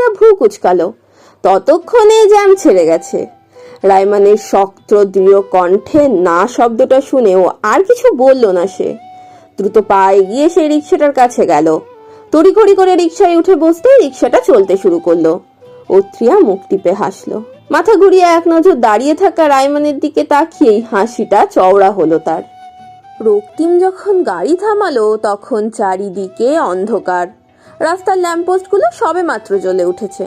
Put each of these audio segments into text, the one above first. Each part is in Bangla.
অত্রিয়া ভ্রু কুচকালো। ততক্ষণে জ্যাম ছেড়ে গেছে। রাইমানের শক্ত, দৃঢ় কণ্ঠে না শব্দটা শুনেও আর কিছু বলল না সে। দ্রুত পা এগিয়ে সেই রিক্সাটার কাছে গেল। তড়িঘড়ি করে রিক্সায় উঠে বসতেই রিক্সাটা চলতে শুরু করল। অত্রিয়া মুখ টিপে হাসলো। মাথা ঘুরিয়ে এক নজর দাঁড়িয়ে থাকা রাইমানের দিকে তাকিয়েই হাসিটা চওড়া হলো তার। রক্তিম যখন গাড়ি থামালো, তখন চারিদিকে অন্ধকার। রাস্তার ল্যাম্পপোস্টগুলো সবে মাত্র জ্বলে উঠেছে।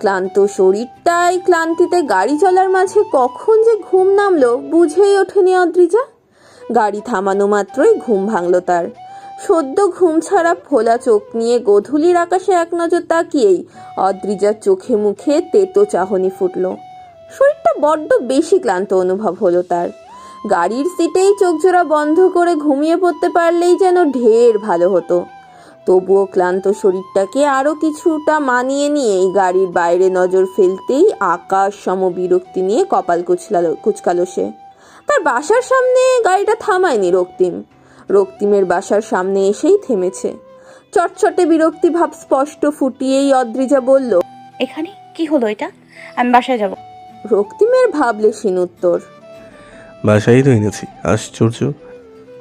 ক্লান্ত শরীরটাই ক্লান্তিতে গাড়ি চলার মাঝে কখন যে ঘুম নামলো বুঝেই ওঠেনি অদ্রিজা গাড়ি থামানো মাত্রই ঘুম ভাঙলো তার। সদ্য ঘুম ছাড়া ফোলা চোখ নিয়ে গধূলির আকাশে এক নজর তাকিয়েই অদ্রিজার চোখে মুখে তেতো চাহনি ফুটলো। শরীরটা বড্ড বেশি ক্লান্ত অনুভব হলো তার। গাড়ির সিটেই চোখজোড়া বন্ধ করে ঘুমিয়ে পড়তে পারলেই যেন ঢের ভালো হতো। তবুও ক্লান্ত শরীরটাকে আরও কিছুটা মানিয়ে নিয়ে এই গাড়ির বাইরে নজর ফেলতেই আকাশ সম বিরক্তি নিয়ে কপাল কুচলালো কুচকালো সে। তার বাসার সামনে গাড়িটা থামায়নি রক্তিম। রক্তিমের বাসার সামনে এসেই থেমেছে। চটচটে বিরক্তি ভাব স্পষ্ট ফুটিয়েই অদ্রিজা বলল এখানে? কি হলো এটা? আমি বাসায় যাব। রক্তিমের ভাবলেশীন উত্তর বাসায় তো এনেছি। আশ্চর্য।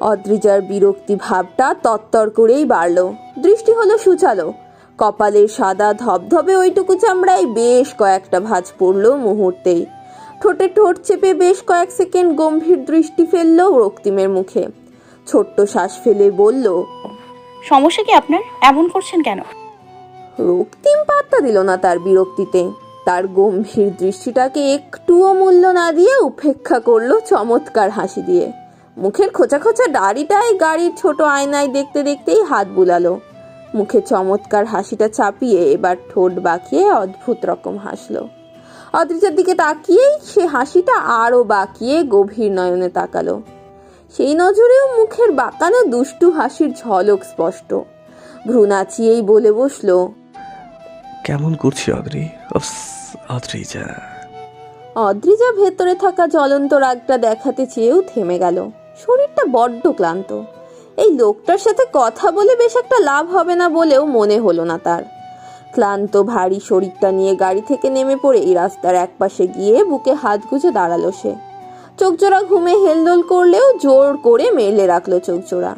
অদ্রিজার বিরক্তি ভাবটা তত্তর করেই বাড়ল। দৃষ্টি হলো সুচালো। কপালের সাদা ধবধবে ওইটুকু চামড়ায় বেশ কয়েকটা ভাঁজ পড়ল মুহূর্তেই। ঠোঁটে ঠোঁট চেপে বেশ কয়েক সেকেন্ড গম্ভীর দৃষ্টি ফেলল রক্তিমের মুখে। ছোট্ট শ্বাস ফেলে বলল সমস্যা কি আপনার? এমন করছেন কেন? রক্তিম পাত্তা দিল না তার বিরক্তিতে। তার গম্ভীর দৃষ্টিটাকে একটুও মূল্য না দিয়ে উপেক্ষা করল চমৎকার হাসি দিয়ে। মুখের খোঁচা খোঁচা দাড়িটায় গাড়ির ছোট আয়নায় দেখতে দেখতেই হাত বুলালো। মুখে চমৎকার হাসিটা চাপিয়ে এবার ঠোঁট বাঁকিয়ে অদ্ভুত রকম হাসলো। অদ্রিজার দিকে তাকিয়েই সে হাসিটা আরও বাঁকিয়ে গভীর নয়নে তাকালো। সেই নজরেও মুখের বাঁকানো দুষ্টু হাসির ঝলক স্পষ্ট। ভ্রু নাচিয়েই বলে বসল কেমন করছি অদ্রি? উফস, অদ্রি যা অদ্রিজা ভেতরে থাকা জ্বলন্ত রাগটা দেখাতে চেয়েও থেমে গেল। শরীরটা বড্ড ক্লান্ত। এই লোকটার সাথে কথা বলে বেশ একটা লাভ হবে না বলেও মনে হলো না তার। ক্লান্ত, ভারী শরীরটা নিয়ে গাড়ি থেকে নেমে পড়ে এই রাস্তার একপাশে গিয়ে বুকে হাত গুজে দাঁড়াল সে। চোখ চোখজোড়া ঘুমে হেলদোল করলেও জোর করে মেলে রাখল চোখজোড়া।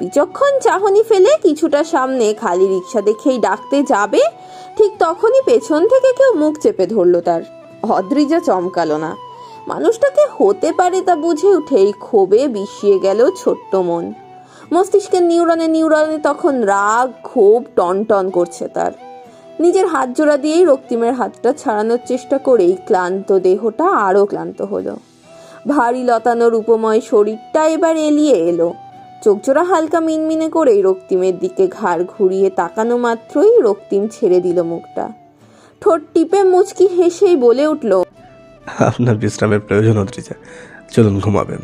বিচক্ষণ চাহনি ফেলে কিছুটা সামনে খালি রিক্সা দেখেই ডাকতে যাবে, ঠিক তখনই পেছন থেকে কেউ মুখ চেপে ধরলো তার। অদ্রিজা চমকালো না। মানুষটাকে হতে পারে তা বুঝে উঠেই ক্ষোভে বিষিয়ে গেল ছোট্ট মন। মস্তিষ্কের নিউরনে নিউরনে তখন রাগ, ক্ষোভ টনটন করছে তার। নিজের হাত জোড়া দিয়েই রক্তিমের হাতটা ছাড়ানোর চেষ্টা করেই ক্লান্ত দেহটা আরও ক্লান্ত হলো। ভারী লতানো রূপময় শরীরটা এবার এলিয়ে এলো। চোখজোড়া হালকা মিনমিনে করেই রক্তিমের দিকে ঘাড় ঘুরিয়ে তাকানো মাত্রই রক্তিম ছেড়ে দিল মুখটা। ঠোঁট টিপে মুচকি হেসেই বলে উঠল আপনার বিশ্রামের প্রয়োজন অদ্রিজা। চলুন ঘুমাবেন।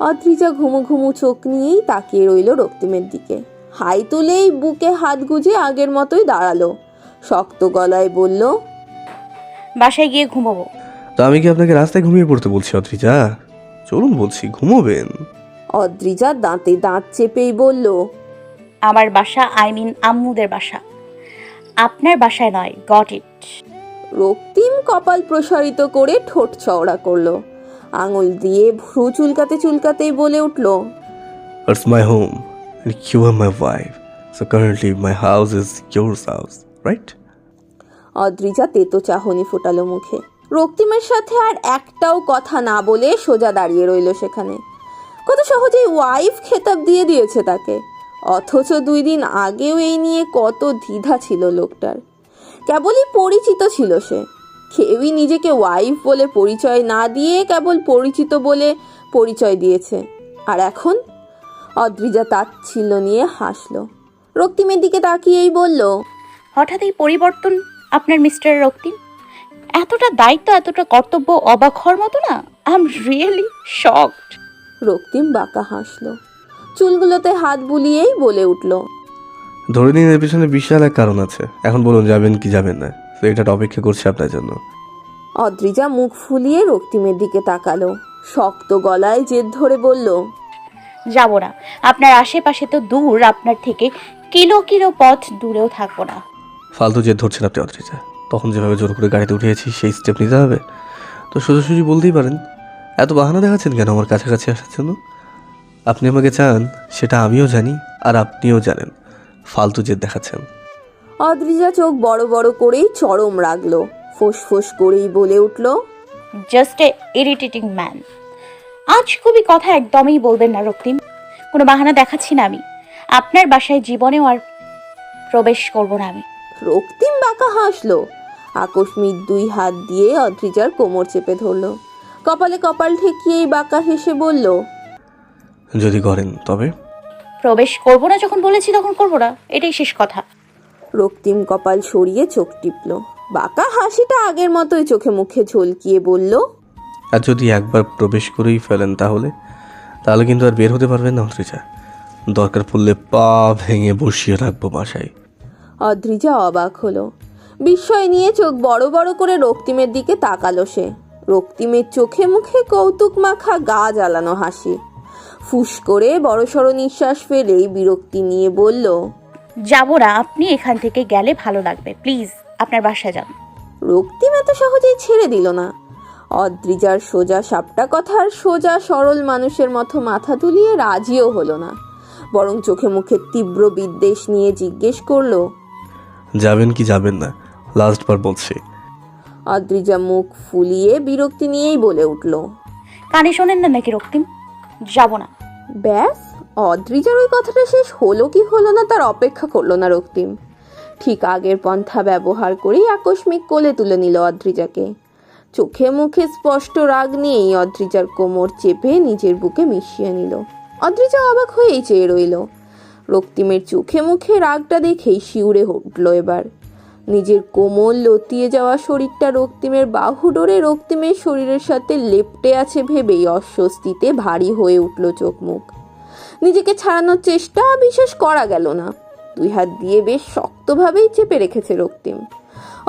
অদ্রিজা ঘুমু ঘুমু চোখ নিয়েই তাকিয়ে রইল রক্তিমের দিকে। হাই তুলেই বুকে হাত গুজে আগের মতোই দাঁড়াল। শক্ত গলায় বলল বাসায় গিয়ে ঘুমাবো। তো আমি কি আপনাকে রাস্তায় ঘুমিয়ে পড়তে বলছি অদ্রিজা? চলুন বলছি ঘুমোবেন। অদ্রিজা দাঁতে দাঁত চেপেই বলল আমার বাসা আই মিন আম্মুদের বাসা। আপনার বাসায় নয় গট ইট। রক্তিম কপাল প্রসারিত করে ঠোঁট চওড়া করল। আঙুল দিয়ে ভ্রু চুলকাতে চুলকাতেই বলে উঠল It's my home, and you are my wife. So currently, my house is your house, right? Adrija তেতো চাহনি ফোটালো মুখে। রক্তিমের সাথে আর একটাও কথা না বলে সোজা দাঁড়িয়ে রইল সেখানে। কত সহজেই ওয়াইফ খেতাব দিয়ে দিয়েছে তাকে। অথচ দুই দিন আগেও এই নিয়ে কত দ্বিধা ছিল লোকটার। কেবলই পরিচিত ছিল সে। কেউই নিজেকে ওয়াইফ বলে পরিচয় না দিয়ে কেবল পরিচিত বলে পরিচয় দিয়েছে। আর এখন? অদ্রিজা তাচ্ছিল্য নিয়ে হাসলো। রক্তিমের দিকে তাকিয়েই বলল হঠাৎ এই পরিবর্তন আপনার মিস্টার রক্তিম? এতটা দায়িত্ব এতটা কর্তব্য অবাক হওয়ার মতো না? I am really shocked Raktim বাঁকা হাসলো। চুলগুলোতে হাত বুলিয়েই বলে উঠল ধরে নিন এর পিছনে বিশাল এক কারণ আছে। এখন বলুন যাবেন কি যাবেন না? তো এটা অপেক্ষা করছে আপনার জন্য। অদ্রিজা মুখ ফুলিয়ে রক্তিমের দিকে তাকালো। শক্ত গলায় জেদ ধরে বলল যাব না। আপনার আশেপাশে তো দূর আপনার থেকে কিলো কিলো পথ দূরেও থাকব না। ফালতু জেদ ধরছেন আপনি অদ্রিজা। তখন যেভাবে জোর করে গাড়িতে উঠিয়েছি সেই স্টেপ নিতে হবে। তো সোজাসুজি বলতেই পারেন এত বাহানা দেখাচ্ছেন কেন? আমার কাছাকাছি আসার জন্য? আপনি আমাকে চান সেটা আমিও জানি আর আপনিও জানেন। ফালতু জেদ দেখাচ্ছেন। অদ্রিজা চোখ বড় বড় করেই চরম রাগলো। ফোঁস করেই বলে উঠল জাস্ট এ ইরিটেটিং ম্যান আজ খুবই কথা একদমই বলবেন না রক্তিম। কোনো বাহানা দেখাচ্ছি না আমি। আপনার বাসায় জীবনেও আর প্রবেশ করব না আমি। রক্তিম বাঁকা হাসলো। আকস্মিক দুই হাত দিয়ে অদ্রিজার কোমর চেপে ধরলো। কপালে কপাল ঠেকিয়েই বাঁকা হেসে বলল যদি করেন তবে? প্রবেশ করব না যখন বলেছি তখন করব না। এটাই শেষ কথা। রক্তিম কপাল সরিয়ে চোখ টিপল। বাঁকা হাসিটা আগের মতোই চোখে মুখে ঝলকিয়ে বলল আর যদি একবার প্রবেশ করেই ফেলেন তাহলে তাহলে কিন্তু আর বের হতে পারবেন না অন্ত্রিজা দরকার পড়লে পা ভেঙে বসিয়ে রাখব বাসায়। অদ্রিজা অবাক হলো। বিস্ময় নিয়ে চোখ বড় বড় করে রক্তিমের দিকে তাকালো সে। রক্তিমের চোখে মুখে কৌতুক মাখা গা জ্বালানো হাসি। ফুস করে বড়সড় নিঃশ্বাস ফেলেই বিরক্তি নিয়ে বলল যাব না আপনি এখান থেকে গেলে ভালো লাগবে প্লিজ আপনার বাসায় যান। রক্তিম এত সহজেই ছেড়ে দিল না। অদ্রিজার সোজা সাপটা কথার সোজা সরল মানুষের মতো মাথা তুলিয়ে রাজিও হলো না। বরং চোখে মুখে তীব্র বিদ্বেষ নিয়ে জিজ্ঞেস করল যাবেন কি যাবেন না লাস্ট বার বলছি। অদ্রিজা মুখ ফুলিয়ে বিরক্তি নিয়েই বলে উঠল কানে শোনেন না নাকি রক্তিম? যাব না। ব্যাস, অদ্রিজার ওই কথাটা শেষ হলো কি হলো না তার অপেক্ষা করল না রক্তিম। ঠিক আগের পন্থা ব্যবহার করেই আকস্মিক কোলে তুলে নিল অদ্রিজাকে। চোখে মুখে স্পষ্ট রাগ নিয়েই অদ্রিজার কোমর চেপে নিজের বুকে মিশিয়ে নিল। অদ্রিজা অবাক হয়েই চেয়ে রইল। রক্তিমের চোখে মুখে রাগটা দেখেই শিউরে উঠল এবার। নিজের কোমল লতিয়ে যাওয়া শরীরটা রক্তিমের বাহু ডোরে রক্তিমের শরীরের সাথে লেপটে আছে ভেবেই অস্বস্তিতে ভারী হয়ে উঠল চোখ মুখ নিজেকে ছাড়ানোর চেষ্টা বিশেষ করা গেল না। দুই হাত দিয়ে বেশ শক্তভাবেই চেপে রেখেছে রক্তিম।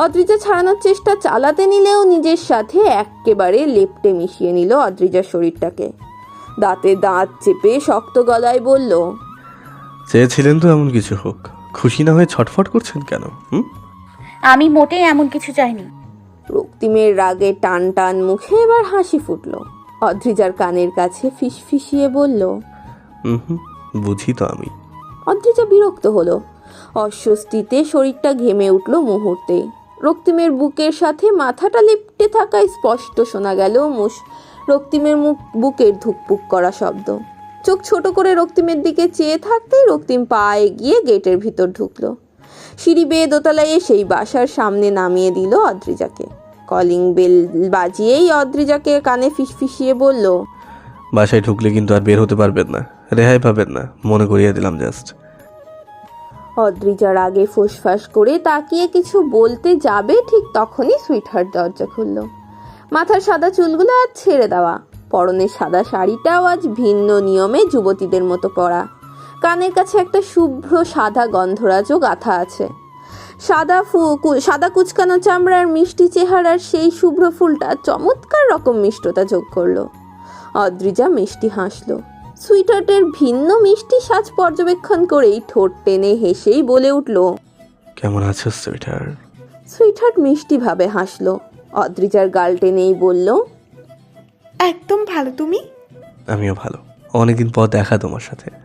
অদ্রিজা ছাড়ানোর চেষ্টা চালাতে নিলেও নিজের সাথে একেবারে লেপটে মিশিয়ে নিল অদ্রিজার শরীরটাকে। দাঁতে দাঁত চেপে শক্ত গলায় বলল, চেয়েছিলেন তো এমন কিছু হোক। খুশি না হয়ে ছটফট করছেন কেন, হুম? আমি মোটেই এমন কিছু চাইনি। রক্তিমের রাগে টান টান মুখে এবার হাসি ফুটল। অদ্রিজার কানের কাছে ফিসফিসিয়ে বলল হুম হুম বুঝি তো আমি। অদ্রিজা বিরক্ত হলো। অস্বস্তিতে শরীরটা ঘেমে উঠল মুহূর্তে। রক্তিমের বুকের সাথে মাথাটা লিপটে থাকায় স্পষ্ট শোনা গেল মুশ রক্তিমের মুখ বুকের ধুকপুক করা শব্দ। চোখ ছোট করে রক্তিমের দিকে চেয়ে থাকতেই রক্তিম পা এগিয়ে গেটের ভিতর ঢুকলো। সিঁড়ি বেয়ে দোতলায় এসেই বাসার সামনে নামিয়ে দিল অদ্রিজাকে। কলিং বেল বাজিয়েই অদ্রিজাকে কানে ফিসফিসিয়ে বলল বাসায় ঢুকলে কিন্তু আর বের হতে পারবেন না রেহাই পাবেন না মনে করিয়ে দিলাম জাস্ট। অদ্রিজার আগে ফুসফাস করে তাকিয়ে কিছু বলতে যাবে ঠিক তখনই সুইটহার্ট দরজা খুলল। মাথার সাদা চুলগুলো আজ ছেড়ে দেওয়া পরনের সাদা শাড়িটাও আজ ভিন্ন নিয়মে যুবতীদের মতো পরা। কানের কাছে একটা শুভ্র সাদা গন্ধরাজও গাথা আছে। সাদা ফু কু- সাদা কুচকানো চামড়ার মিষ্টি চেহারার সেই শুভ্র ফুলটা চমৎকার রকম মিষ্টতা যোগ করল। অদ্রিজা মিষ্টি হাসলো। সুইটার্টের ভিন্ন মিষ্টি সাজ পর্যবেক্ষণ করেই ঠোঁট টেনে হেসেই বলে উঠল কেমন আছো সুইটার? সুইটার্ট মিষ্টিভাবে হাসলো। অদ্রিজার গাল টেনেই বলল একদম ভালো তুমি? আমিও ভালো। অনেকদিন পর দেখা তোমার সাথে।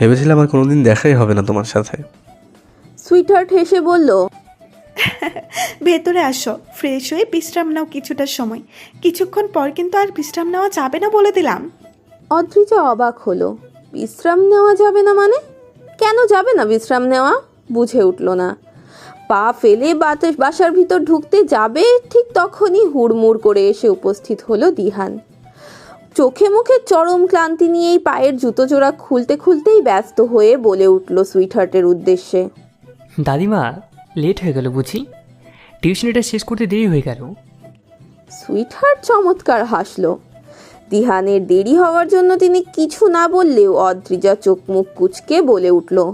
ভেবেছিলাম আর কোনোদিন দেখাই হবে না তোমার সাথে। সুইটার্ট হেসে বলল ভেতরে আসো ফ্রেশ হয়ে বিশ্রাম নাও কিছুটা সময়। কিছুক্ষণ পর কিন্তু আর বিশ্রাম নেওয়া যাবে না বলে দিলাম। অদ্রিজা অবাক হলো। বিশ্রাম নেওয়া যাবে না মানে? কেন যাবে না বিশ্রাম নেওয়া? বুঝে উঠল না। পা ফেলে বাতাস বাসার ভিতর ঢুকতে যাবে ঠিক তখনই হুড়মুড় করে এসে উপস্থিত হলো দিহান। চোখে মুখে চরম ক্লান্তি নিয়েই পায়ের জুতো জোড়া খুলতে খুলতেই ব্যস্ত হয়ে বলে উঠল সুইটহার্টের উদ্দেশ্যে। দাদিমা লেট হয়ে গেল বুঝি? টিউশনিটা শেষ করতে দেরি হয়ে গেল। সুইটহার্ট চমৎকার হাসলো। দিহানের দেরি হওয়ার জন্য তিনি কিছু না বললেও অদ্রিজা চোখ মুখ কুচকে বলে উঠল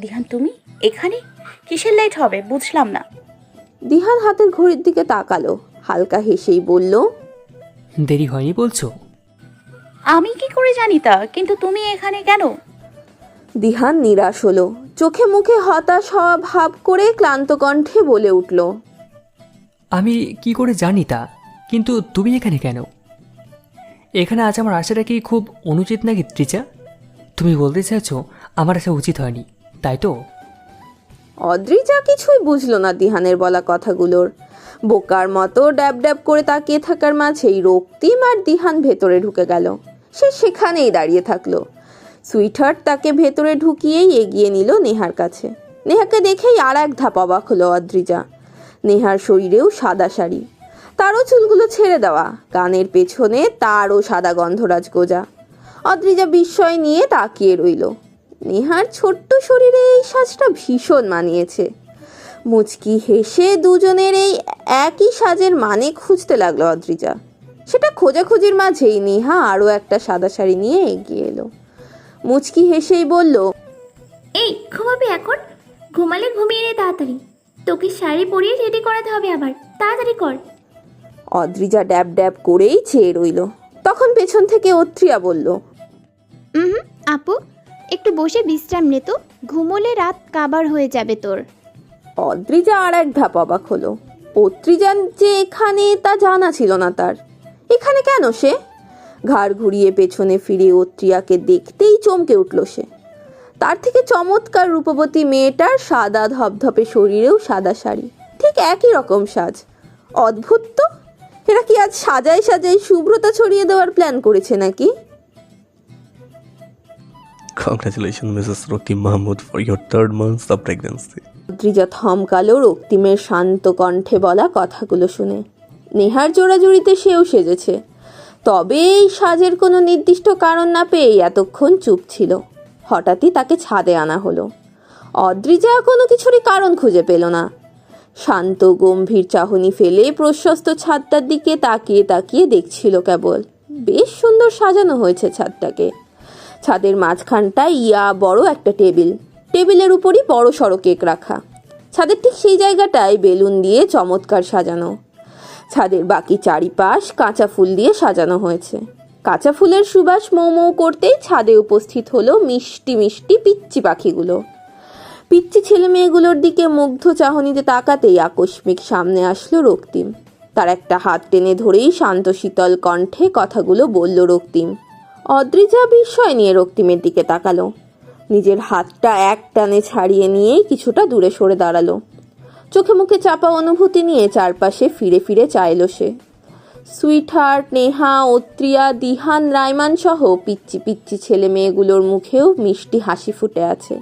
দিহান তুমি এখানে? কিসের লাইট হবে? বুঝলাম না। দিহান হাতের ঘড়ির দিকে তাকালো হালকা হেসেই বলল দেরি হয়নি বলছো? আমি কি করে জানি তা? কিন্তু তুমি এখানে কেন? দিহান নিরাশ হলো। চোখে মুখে হতাশ হওয়া ভাব করে ক্লান্ত কণ্ঠে বলে উঠল আমি কি করে জানি তা? কিন্তু তুমি এখানে কেন? এখানে আজ আমার আসাটা কি খুব অনুচিত নাকি ত্রিচা? তুমি বলতে চাইছো আমার আসা উচিত হয়নি তাই তো? অদ্রিজা কিছুই বুঝলো না দিহানের বলা কথাগুলোর। বোকার মতো ড্যাব ড্যাব করে তাকিয়ে থাকার মাঝেই রক্তিম আর দিহান ভেতরে ঢুকে গেল। সে সেখানেই দাঁড়িয়ে থাকল। সুইটহার্ট তাকে ভেতরে ঢুকিয়েই এগিয়ে নিল নেহার কাছে। নেহাকে দেখেই আর এক ধাপ অবাক হলো অদ্রিজা। নেহার শরীরেও সাদা শাড়ি। তারও চুলগুলো ছেড়ে দেওয়া। কানের পেছনে তারও সাদা গন্ধরাজ গোজা। অদ্রিজা বিস্ময় নিয়ে তাকিয়ে রইল। নেহার ছোট্ট শরীরে এই সাজটা ভীষণ মানিয়েছে। মুচকি হেসে দুজনের এই একই সাজের মানে খুঁজতে লাগল অদ্রিজা। সেটা খোঁজাখুঁজির মাঝেই নেহা আরও একটা সাদা শাড়ি নিয়ে এগিয়ে এলো। মুচকি হেসেই বলল এই ঘুমাবি এখন? ঘুমালে ঘুমিয়ে নে তাড়াতাড়ি। তোকে শাড়ি পরিয়ে রেডি করাতে হবে আবার। তাড়াতাড়ি কর। অদ্রিজা ড্যাব ড্যাব করেই চেয়ে রইল। তখন পেছন থেকে অত্রিয়া বলল হুম আপু একটু বসে বিশ্রাম নে তো। ঘুমোলে রাত কাবার হয়ে যাবে তোর। অদ্রিজা আর এক ধাপ অবাক হলো। অত্রিজান যে এখানে তা জানা ছিল না তার। এখানে কেন সে? ঘাড় ঘুরিয়ে পেছনে ফিরে অত্রিয়াকে দেখতেই চমকে উঠল সে। তার থেকে চমৎকার রূপবতী মেয়েটার সাদা ধপধপে শরীরেও সাদা শাড়ি। ঠিক একই রকম সাজ। অদ্ভুত তো? এরা কি আজ সাজাই সাজাই শুভ্রতা ছড়িয়ে দেওয়ার প্ল্যান করেছে নাকি? Congratulation Mrs Rokim Mahmud for your third months of থমকালো রক্তিমের শান্ত কণ্ঠে বলা কথাগুলো শুনে। নেহার জোড়াজুড়িতে সেও সেজেছে। তবে এই সাজের কোনো নির্দিষ্ট কারণ না পেয়ে এতক্ষণ চুপ ছিল। হঠাৎই তাকে ছাদে আনা হলো। অদ্রিজা কোনো কিছুরই কারণ খুঁজে পেল না। শান্ত, গম্ভীর চাহনি ফেলে প্রশস্ত ছাদটার দিকে তাকিয়ে তাকিয়ে দেখছিল কেবল। বেশ সুন্দর সাজানো হয়েছে ছাদটাকে। ছাদের মাঝখানটায় ইয়া বড় একটা টেবিল। টেবিলের উপরই বড় সড়ো কেক রাখা। ছাদের ঠিক সেই জায়গাটায় বেলুন দিয়ে চমৎকার সাজানো। ছাদের বাকি চারিপাশ কাঁচা ফুল দিয়ে সাজানো হয়েছে। কাঁচা ফুলের সুবাস মৌ মৌ করতেই ছাদে উপস্থিত হলো মিষ্টি মিষ্টি পিচ্চি পাখিগুলো। পিচ্চি ছেলে মেয়েগুলোর দিকে মুগ্ধ চাহনিতে তাকাতেই আকস্মিক সামনে আসলো রক্তিম। তার একটা হাত টেনে ধরেই শান্ত শীতল কণ্ঠে কথাগুলো বলল রক্তিম। অদ্রিজা বিস্ময় নিয়ে রক্তিমের দিকে তাকালো। নিজের হাতটা এক টানে ছাড়িয়ে নিয়েই কিছুটা দূরে সরে দাঁড়াল। চোখে মুখে চাপা অনুভূতি নিয়ে চারপাশে ফিরে ফিরে চাইলো সে। সুইটহার্ট, নেহা, অত্রিয়া, দিহান রাইমান সহ পিচ্চি পিচ্চি ছেলে মেয়েগুলোর মুখেও মিষ্টি হাসি ফুটে আছে।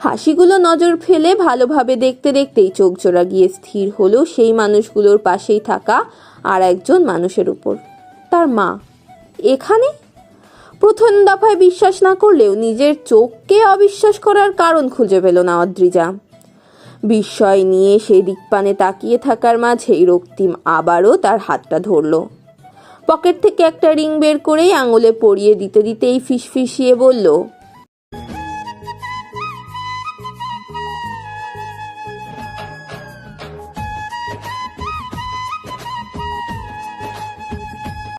হাসিগুলো নজর ফেলে ভালোভাবে দেখতে দেখতেই চোখ জোড়া গিয়ে স্থির হলো সেই মানুষগুলোর পাশেই থাকা আর একজন মানুষের উপর। তার মা। এখানে? প্রথম দফায় বিশ্বাস না করলেও নিজের চোখকে অবিশ্বাস করার কারণ খুঁজে পেল না অদ্রিজা। বিস্ময় নিয়ে সেই দিকপানে তাকিয়ে থাকার মাঝেই রক্তিম আবারও তার হাতটা ধরল। পকেট থেকে একটা রিং বের করেই আঙুলে পরিয়ে দিতে দিতেই ফিসফিসিয়ে বলল